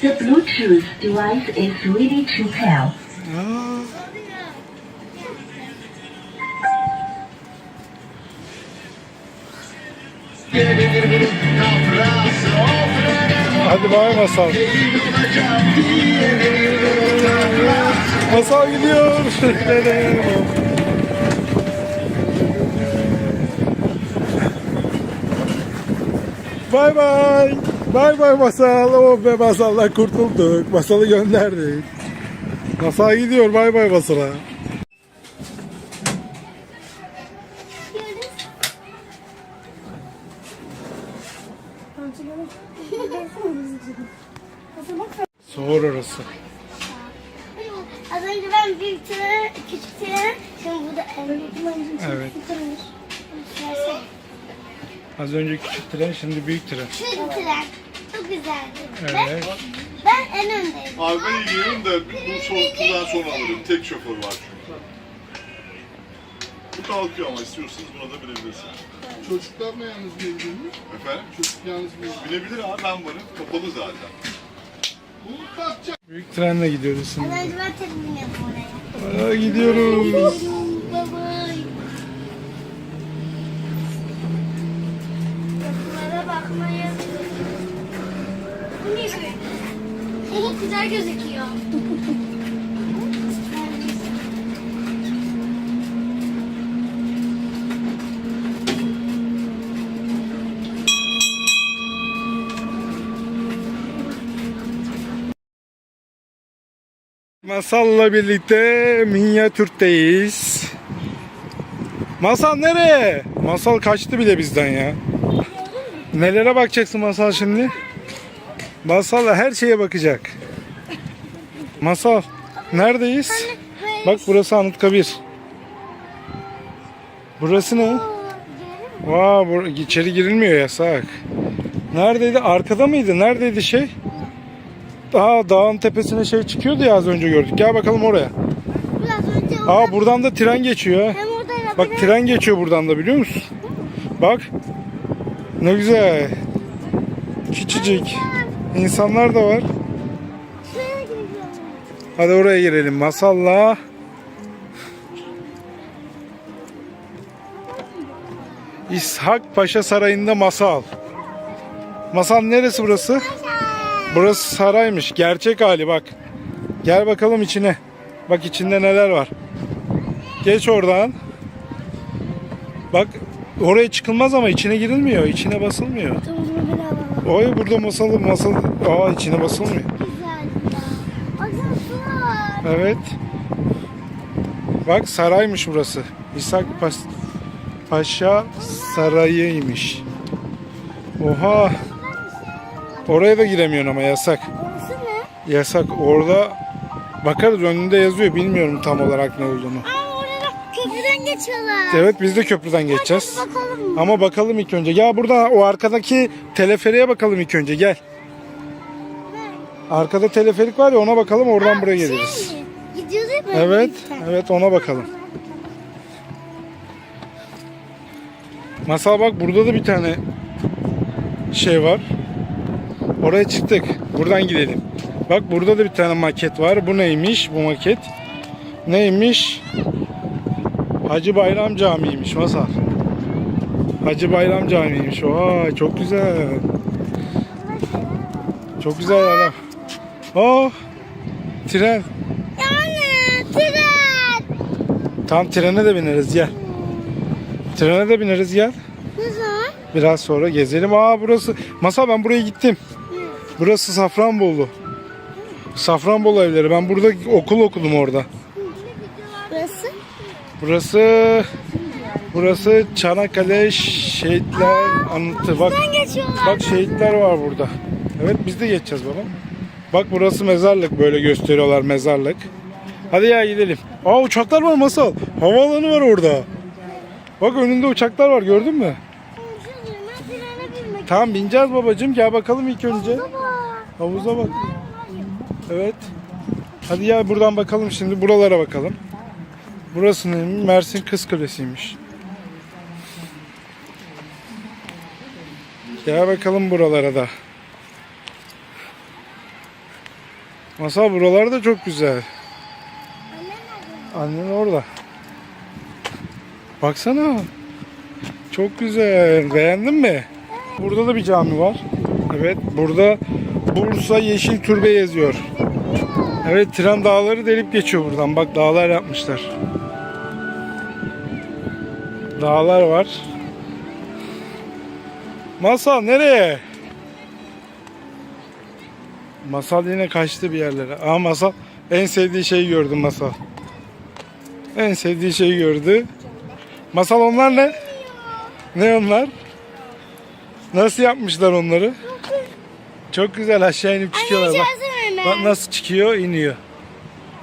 The Bluetooth device is ready to pair. Hadi bay masal. Masal gidiyor. bay bay. Bay bay masal. Oh be masalla kurtulduk. Masalı gönderdik. Masal gidiyor. Bay bay masala. Soğur orası. Az önce ben büyük tren, küçük tren, şimdi bu da en büyük Evet. Az önce küçük tren, şimdi büyük tren. Şu tren. Çok güzeldi. Evet. Ben, ben en öndeyim. Abi ben ilgilenirim de bu soğukludan sonra alırım. Tek şoför var çünkü. Bu kalkıyor ama istiyorsanız buna da binebilirsiniz. Çocuklarla yalnız binebilir Efendim? Çocuk yalnız binebilir. Binebilir abi ben varım. Kapalı zaten. Bu kalkacak. Büyük trenle gidiyoruz şimdi. önce ben tren biniyordum oraya. Aa, gidiyoruz. Babay. Yapılara bakmayı. Bu ne böyle? Çok güzel gözüküyor. Masal'la birlikte minyatürkteyiz. Masal nereye? Masal kaçtı bile bizden ya. Nelere bakacaksın Masal şimdi? Masal her şeye bakacak. Masal neredeyiz? Bak burası Anıtkabir. Burası ne? Vaa bur içeri girilmiyor yasak. Neredeydi? Arkada mıydı? Neredeydi şey? Daha dağın tepesine şey çıkıyordu ya az önce gördük. Gel bakalım oraya. Aa buradan da tren geçiyor. Bak tren geçiyor buradan da biliyor musun? Bak. Ne güzel. Küçücük. İnsanlar da var. Hadi oraya girelim. Masalla. İshak Paşa Sarayı'nda masal. Masal neresi burası? Burası saraymış. Gerçek hali bak. Gel bakalım içine. Bak içinde neler var. Geç oradan. Bak oraya çıkılmaz ama içine girilmiyor. İçine basılmıyor. Oy burada masal masal. Aa içine basılmıyor. Güzel ya. Baksana su var. Evet. Bak saraymış burası. İshak Pas- Paşa Sarayı'ymış. Oha. Oraya da giremiyorsun ama yasak. Orası ne? Yasak. Orada bakarız önünde yazıyor. Bilmiyorum tam olarak ne olduğunu. Aa orada köprüden geçiyorlar. Evet biz de köprüden geçeceğiz. Bakalım. Ama bakalım ilk önce. Ya burada o arkadaki teleferiğe bakalım ilk önce. Gel. Arkada teleferik var ya ona bakalım oradan buraya geliriz. Şey mi? Gidiyordu ya böyle. Evet, birlikte. evet ona bakalım. Masal bak burada da bir tane şey var. Oraya çıktık. Buradan gidelim. Bak burada da bir tane maket var. Bu neymiş bu maket? Neymiş? Hacı Bayram Camii'ymiş Masal. Hacı Bayram Camii'ymiş. Vay çok güzel. Çok güzel ya. Oh! Tren. Yani tren. Tam trene de bineriz gel. Trene de bineriz gel. Ne zaman? Biraz sonra gezelim. Aa burası. Masa ben buraya gittim. Burası Safranbolu. Safranbolu evleri. Ben burada okul okudum orada. Burası? Burası Burası Çanakkale Şehitler Anıtı. Bak bak şehitler var burada. Evet biz de geçeceğiz baba. Bak burası mezarlık böyle gösteriyorlar mezarlık. Hadi ya gidelim. Aa uçaklar var masal. Havaalanı var orada. Bak önünde uçaklar var gördün mü? Tamam bineceğiz babacığım. Gel bakalım ilk önce. Havuza bak. Evet. Hadi ya buradan bakalım şimdi. Buralara bakalım. Burası neymiş? Mersin Kız Kulesi'ymiş. Gel bakalım buralara da. Masal buralar da çok güzel. Annen orada. Baksana. Çok güzel. Beğendin mi? Burada da bir cami var. Evet, burada Bursa Yeşil Türbe yazıyor. Evet, tren dağları delip geçiyor buradan. Bak dağlar yapmışlar. Dağlar var. Masal nereye? Masal yine kaçtı bir yerlere. Aa Masal en sevdiği şeyi gördü Masal. En sevdiği şeyi gördü. Masal onlar ne? Ne onlar? Nasıl yapmışlar onları? Çok güzel aşağı inip çıkıyorlar bak. Anne Bak nasıl çıkıyor iniyor.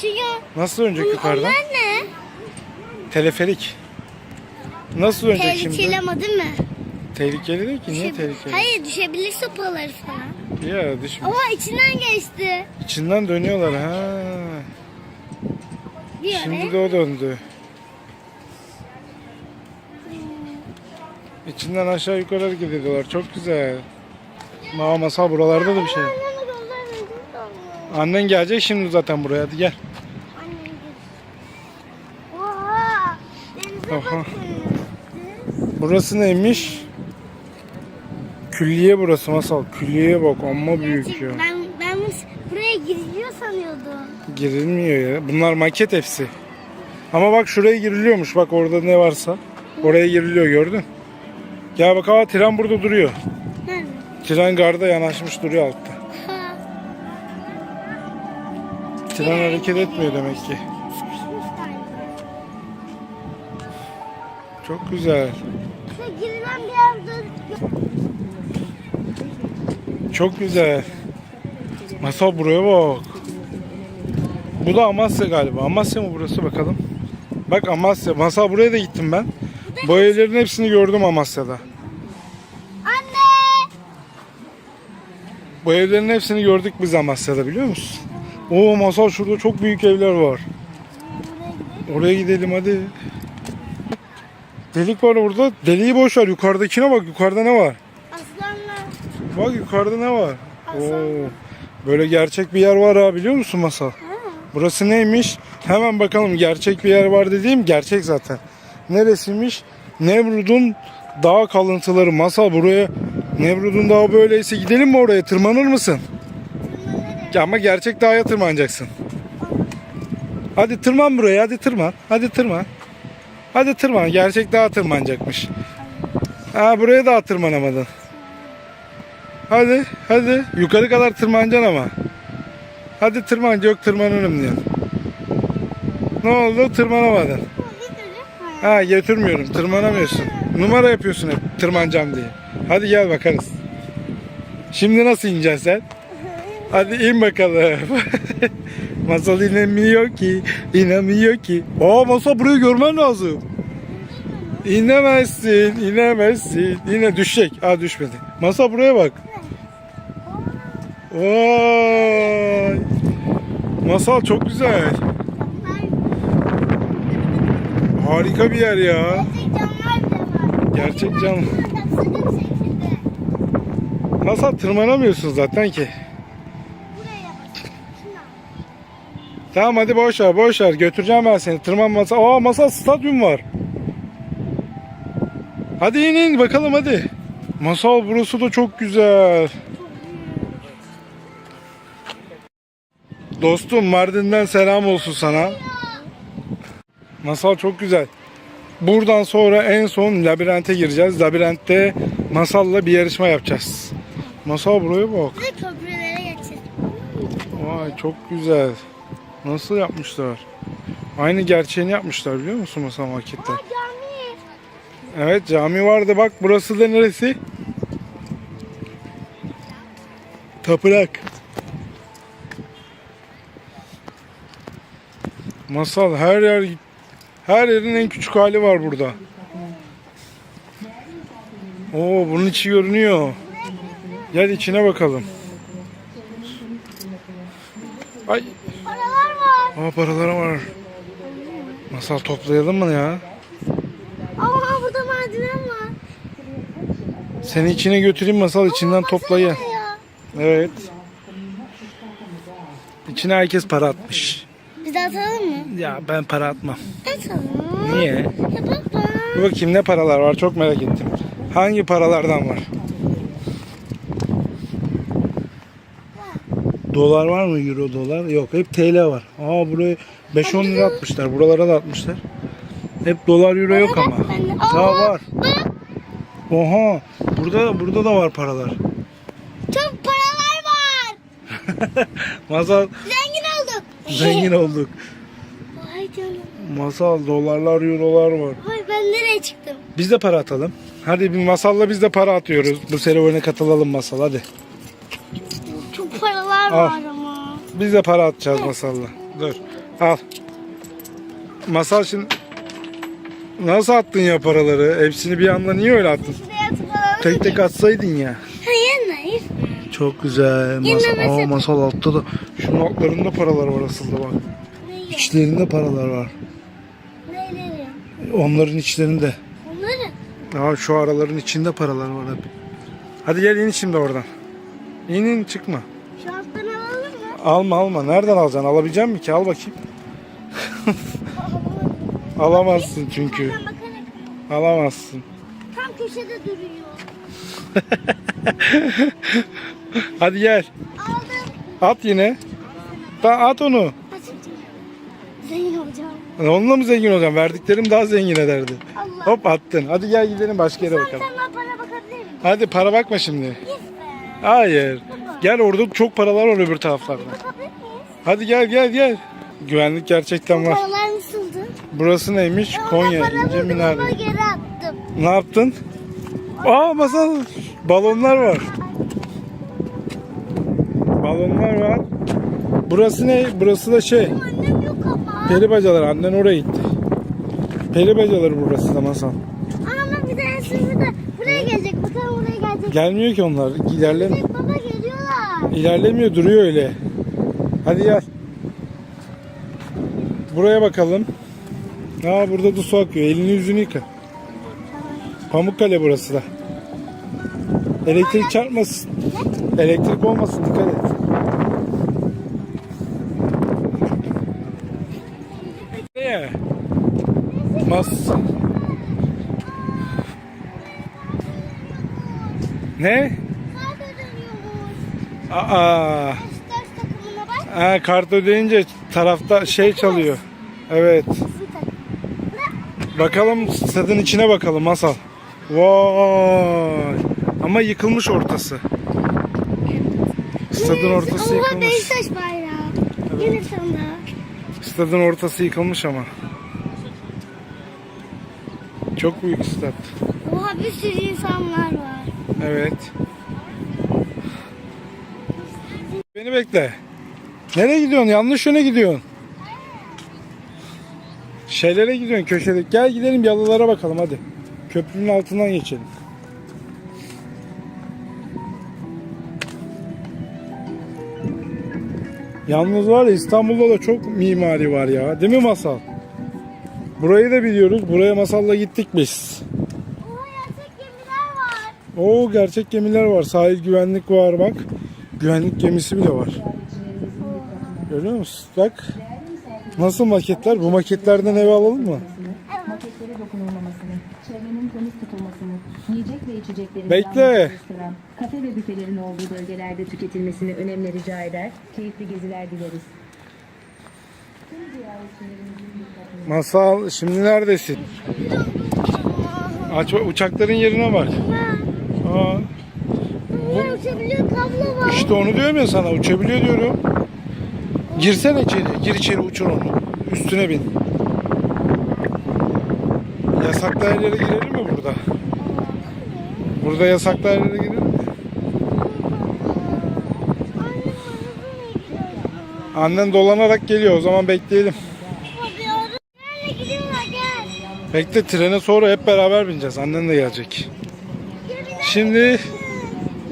Çünkü Nasıl dönecek yukarıdan? onlar ne? Teleferik. Nasıl dönecek şimdi? Tehlikeli ama değil mi? Tehlikeli değil ki. Niye tehlikeli? Hayır düşebilir sopaları falan. Ya düşme. Ama içinden geçti. İçinden dönüyorlar ha. Bir. Şimdi de o döndü. İçinden aşağı yukarı hareket ediyorlar. Çok güzel. Aa masal buralarda da bir şey. Annen gelecek şimdi zaten buraya. Hadi gel. Oha! Burası neymiş? Külliye burası masal. Külliye bak amma büyük ya. ben, ben bu- buraya giriliyor sanıyordum. Girilmiyor ya. Bunlar maket hepsi. Ama bak şuraya giriliyormuş. Bak orada ne varsa. Oraya giriliyor gördün. Gel bak aa tren burada duruyor. Nerede? Tren garda yanaşmış duruyor altta. Ha, Tren hareket etmiyor demek ki. sıkışmış galiba. Çok güzel. Şöyle girilen bir yerde Çok güzel. Masal buraya bak. Bu da Amasya galiba. Amasya mı burası bakalım. Bak Amasya. Masal buraya da gittim ben. Bu evlerin hepsini gördüm Amasya'da. Anne! Bu evlerin hepsini gördük biz Amasya'da biliyor musun? Oo Masal şurada çok büyük evler var. Oraya gidelim hadi. Delik var orada. Deliği boş ver. Yukarıdakine bak. Yukarıda ne var? Bak yukarıda ne var? Oo. Böyle gerçek bir yer var ha biliyor musun Masal? Burası neymiş? Hemen bakalım gerçek bir yer var dediğim gerçek zaten. Neresiymiş? Nevrud'un dağ kalıntıları. Masal buraya Nevrud'un dağı böyleyse gidelim mi oraya? Tırmanır mısın? Ya ama gerçek dağa tırmanacaksın. Hadi tırman buraya. Hadi tırman. Hadi tırman. Hadi tırman. Gerçek dağa tırmanacakmış. Ha buraya da tırmanamadın. Hadi hadi yukarı kadar tırmanacaksın ama. Hadi tırman yok tırmanırım diyor. Ne oldu tırmanamadın. Ha götürmüyorum tırmanamıyorsun. Numara yapıyorsun hep tırmanacağım diye. Hadi gel bakarız. Şimdi nasıl ineceksin sen? Hadi in bakalım. Masal inemiyor ki, inemiyor ki. Aa masal burayı görmen lazım. İnemezsin, inemezsin. Yine düşecek. Aa düşmedi. Masa buraya bak. Vay. Masal çok güzel. Harika bir yer ya. Gerçek can. Masal tırmanamıyorsun zaten ki. Tamam hadi boş ver boş ver. Götüreceğim ben seni. Tırman masa. Aa masal stadyum var. Hadi in in bakalım hadi. Masal burası da çok güzel. Dostum Mardin'den selam olsun sana. Masal çok güzel. Buradan sonra en son labirente gireceğiz. Labirentte Masal'la bir yarışma yapacağız. Masal buraya bak. Köprülere geçelim. Vay çok güzel. Nasıl yapmışlar? Aynı gerçeğini yapmışlar biliyor musun masal markette? Cami. Evet cami vardı bak burası da neresi? Tapınak. Masal her yer her yerin en küçük hali var burada. Oo bunun içi görünüyor. Gel içine bakalım. Ay Paralar var. Aa paralar var. Masal toplayalım mı ya? Ama burada merdiven var. Seni içine götüreyim masal içinden toplayı. Evet. İçine herkes para atmış. Biz atalım mı? Ya ben para atmam. Atalım. Niye? Ya baba. Bir bakayım ne paralar var çok merak ettim. Hangi paralardan var? Dolar var mı? Euro dolar? Yok hep TL var. Aa buraya 5-10 lira atmışlar. Buralara da atmışlar. Hep dolar euro yok ama. Ben de- Aa, var. Oha. Burada burada da var paralar. Çok paralar var. Masal Zengin olduk. zengin olduk. Vay canına. Masal dolarlar eurolar var. Vay ben nereye çıktım? Biz de para atalım. Hadi bir masalla biz de para atıyoruz. Bu serüvene katılalım masal hadi. Çok paralar Al. var ama. Biz de para atacağız masalla. Dur. Al. Masal şimdi nasıl attın ya paraları? Hepsini bir anda niye öyle attın? Tek tek atsaydın ya. Çok güzel. Yine Aa, masal altta da. Şunun altlarında paralar var aslında bak. Neyi? İçlerinde paralar var. Neyleri? Onların içlerinde. Onları. Aa, şu araların içinde paralar var hep. Hadi gel in şimdi oradan. İn in çıkma. Şu alttan alalım mı? Alma alma. Nereden alacaksın? Alabilecek misin ki? Al bakayım. Alamazsın çünkü. Alamazsın. Tam köşede duruyor. Hadi gel. Aldım. At yine. Da at onu. Zengin olacağım. Onunla mı zengin olacaksın? Verdiklerim daha zengin ederdi. Allah. Hop attın. Hadi gel gidelim başka yere bakalım. sen bana para bakabilir miyim? Hadi para bakma şimdi. Be. Hayır. Gel orada çok paralar var öbür taraflarda. Hadi gel gel gel. Güvenlik gerçekten var. Paralar nasıldı? Burası neymiş? Ben Konya İnce Minare. geri attım. Ne yaptın? Aa masal balonlar var. Balonlar var. Burası ne? Burası da şey. Annem yok ama. Peri bacaları. Annen oraya gitti. Peri bacaları burası da masal. Ama bir tanesi burada. Buraya gelecek. Bakalım buraya gelecek. Gelmiyor ki onlar. İlerlem Gelecek baba geliyorlar. ilerlemiyor duruyor öyle. Hadi gel. Buraya bakalım. Aa burada da su akıyor. Elini yüzünü yıka. Pamukkale burası da. Elektrik çarpmasın. Elektrik olmasın dikkat et. Nereye? Mas. Ne? Aa. Ha, kart ödeyince tarafta şey çalıyor. Evet. Bakalım stadın içine bakalım masal. Vay. Ama yıkılmış ortası. Stadın ortası yıkılmış. Beşiktaş bayrağı. Yine sana. Stadın ortası yıkılmış ama. Çok büyük stad. Oha bir sürü insanlar var. Evet. Beni bekle. Nereye gidiyorsun? Yanlış yöne gidiyorsun. Şeylere gidiyorsun köşede. Gel gidelim yalılara bakalım hadi. Köprünün altından geçelim. Yalnız var ya İstanbul'da da çok mimari var ya. Değil mi Masal? Burayı da biliyoruz. Buraya Masal'la gittik biz. Oha gerçek gemiler var. Oo gerçek gemiler var. Sahil güvenlik var bak. Güvenlik gemisi bile var. Görüyor musun? Bak. Nasıl maketler? Bu maketlerden eve alalım mı? Maketlere dokunulmamasını, çevrenin temiz tutulmasını, yiyecek ve içeceklerin Bekle. Kafe ve büfelerin olduğu bölgelerde tüketilmesini önemli rica eder. Keyifli geziler dileriz. Masal şimdi neredesin? Aç uçakların yerine bak. Aa, Bunlar uçabiliyor kablo var. işte onu diyorum ya sana uçabiliyor diyorum. Girsene içeri. Gir içeri uçur onu. Üstüne bin. Yasaklı yerlere girelim mi burada? Burada yasaklı yerlere girelim mi? Annen dolanarak geliyor. O zaman bekleyelim. Bekle trene sonra hep beraber bineceğiz. Annen de gelecek. Şimdi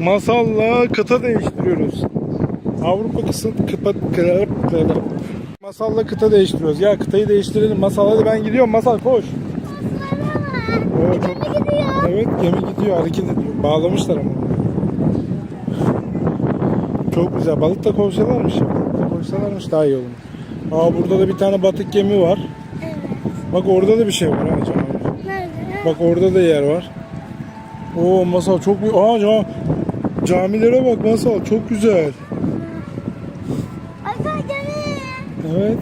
masalla kıta değiştiriyoruz. Avrupa kısa kıpa Masalla kıta değiştiriyoruz. Ya kıtayı değiştirelim. Masal hadi ben gidiyorum. Masal koş. Oo, çok... Gidiyor. Evet gemi gidiyor hareket ediyor. Bağlamışlar ama. Çok güzel. Balık da koysalarmış ya. Koysalarmış daha iyi olur. Aa burada da bir tane batık gemi var. Evet. Bak orada da bir şey var ha canım. Nerede? Bak orada da yer var. Oo masal çok büyük. Aa cam, camilere bak masal çok güzel. Ata gemi. Evet.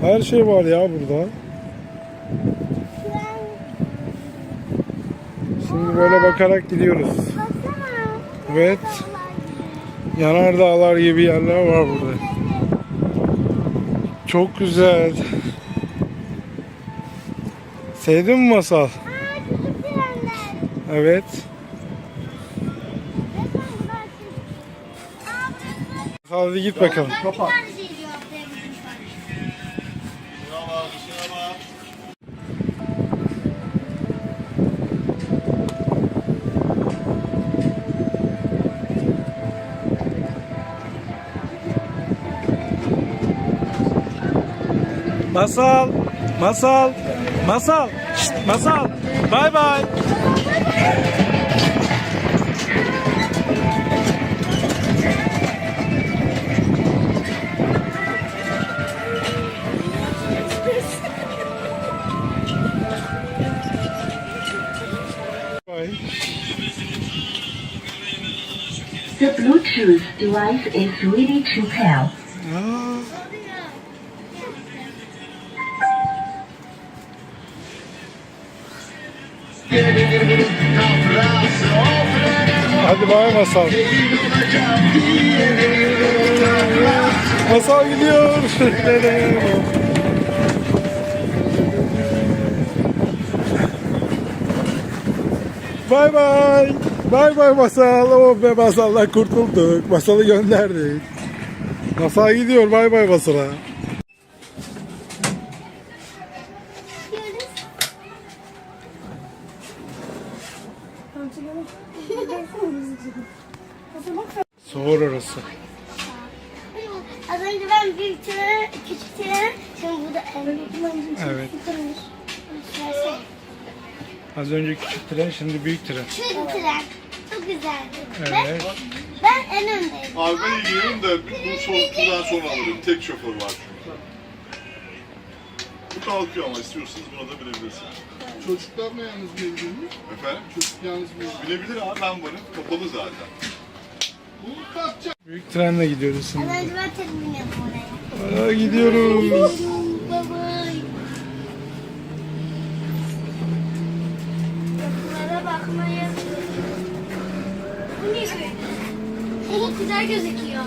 Her şey var ya burada. Şimdi böyle bakarak gidiyoruz. Evet. Yanardağlar gibi yerler var burada. Çok güzel. Sevdin mi masal? Evet. Hadi git bakalım. Bir Masal, masal, masal, Şşt, masal. Bay bay. The Bluetooth device is ready to pair. Hadi bay masal. Masal gidiyor. bay bay. Bay bay masal. Oh be masallar kurtulduk. Masalı gönderdik. Masal gidiyor. Bay bay masala. Soğur orası. Az önce ben büyük tren, küçük tren, şimdi bu da ev. Evet. Az önce küçük tren, şimdi büyük tren. Şu tren. Çok güzeldi. Evet. Ben, ben en öndeyim. Abi ben ilgileniyorum da bu son turdan sonra alırım. Tek şoför var çünkü. Bu kalkıyor ama istiyorsanız buna da binebilirsiniz. Çocuklarla yalnız binebilir mi? Efendim? Çocuk yalnız binebilir mi? Binebilir abi ben varım. Kapalı zaten. Bu kalkacak. Büyük trenle gidiyoruz şimdi. önce ben biniyorum oraya. Aa, gidiyoruz. Babay. Yapılara bakmayı. Bu ne güzel gözüküyor.